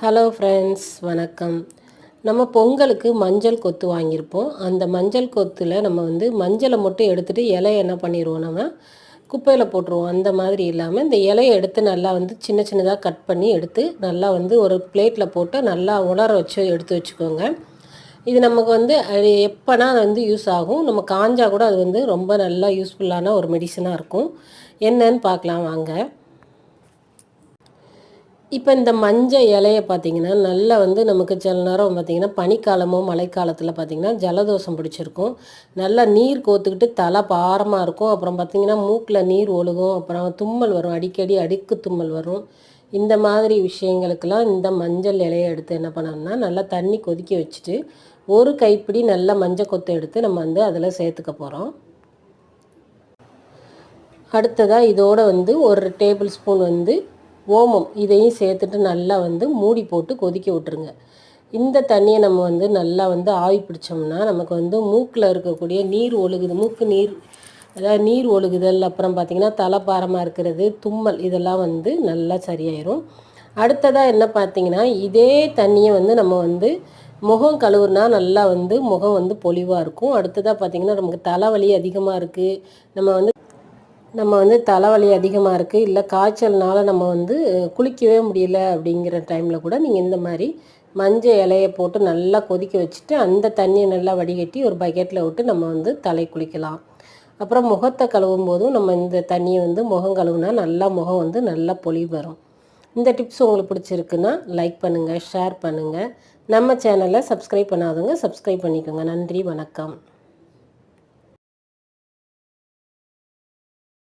Hello friends வணக்கம். நம்ம பொங்கலுக்கு மஞ்சள் கொத்து வாங்கியிருப்போம். அந்த மஞ்சள் கொத்தில் நம்ம வந்து மஞ்சளை மட்டும் எடுத்துகிட்டு இலையை என்ன பண்ணிடுவோம் நம்ம? குப்பையில் போட்டுருவோம். அந்த மாதிரி இல்லாமல் இந்த இலையை எடுத்து நல்லா வந்து சின்ன சின்னதாக கட் பண்ணி எடுத்து நல்லா வந்து ஒரு பிளேட்டில் போட்டு நல்லா உலர வச்சு எடுத்து வச்சுக்கோங்க. இது நமக்கு வந்து அது எப்போனா வந்து யூஸ் ஆகும். நம்ம காஞ்சா கூட அது வந்து ரொம்ப நல்லா யூஸ்ஃபுல்லான ஒரு மெடிசனாக இருக்கும். என்னன்னு பார்க்கலாம் வாங்க. இப்போ இந்த மஞ்சள் இலையை பார்த்தீங்கன்னா நல்லா வந்து நமக்கு சில நேரம் பார்த்தீங்கன்னா பனிக்காலமோ மழைக்காலத்தில் பார்த்தீங்கன்னா ஜலதோஷம் பிடிச்சிருக்கும். நல்லா நீர் கோத்துக்கிட்டு தலை பாரமாக இருக்கும். அப்புறம் பார்த்திங்கன்னா மூக்கில் நீர் ஒழுகும். அப்புறம் தும்மல் வரும். அடிக்கடி அடுக்கு தும்மல் வரும். இந்த மாதிரி விஷயங்களுக்கெல்லாம் இந்த மஞ்சள் இலையை எடுத்து என்ன பண்ணணும்னா நல்லா தண்ணி கொதிக்க வச்சுட்டு ஒரு கைப்பிடி நல்ல மஞ்சள் கொத்து எடுத்து நம்ம வந்து அதில் சேர்த்துக்க போகிறோம் அடுத்ததாக இதோட வந்து ஒரு டேபிள் ஸ்பூன் வந்து ஓமம். இதையும் சேர்த்துட்டு நல்லா வந்து மூடி போட்டு கொதிக்க விட்டுருங்க. இந்த தண்ணியை நம்ம வந்து நல்லா வந்து ஆவி பிடிச்சோம்னா நமக்கு வந்து மூக்கில் இருக்கக்கூடிய நீர் ஒழுகுது. மூக்கு நீர் அதாவது நீர் ஒழுகுதல் அப்புறம் பார்த்திங்கன்னா தலைப்பாரமாக இருக்கிறது தும்மல் இதெல்லாம் வந்து நல்லா சரியாயிரும். அடுத்ததாக என்ன பார்த்திங்கன்னா இதே தண்ணியை வந்து நம்ம வந்து முகம் கழுவுனா நல்லா வந்து முகம் வந்து பொலிவாக இருக்கும். அடுத்ததாக பார்த்திங்கன்னா நமக்கு தலைவலி அதிகமாக இருக்குது நம்ம வந்து நம்ம வந்து தலைவலி அதிகமாக இருக்குது இல்லை காய்ச்சல்னால நம்ம வந்து குளிக்கவே முடியல அப்படிங்கிற டைமில் கூட நீங்கள் இந்த மாதிரி மஞ்சள் இலையை போட்டு நல்லா கொதிக்க வச்சுட்டு அந்த தண்ணியை நல்லா வடிகட்டி ஒரு பக்கெட்டில் விட்டு நம்ம வந்து தலை குளிக்கலாம். அப்புறம் முகத்தை கழுவும் போதும் நம்ம இந்த தண்ணியை வந்து முகம் கழுவுனா நல்லா முகம் வந்து நல்லா பொலி வரும். இந்த டிப்ஸ் உங்களுக்கு பிடிச்சிருக்குன்னா லைக் பண்ணுங்கள் ஷேர் பண்ணுங்கள் நம்ம சேனலை சப்ஸ்கிரைப் பண்ணாதவங்க சப்ஸ்கிரைப் பண்ணிக்கோங்க. நன்றி வணக்கம்.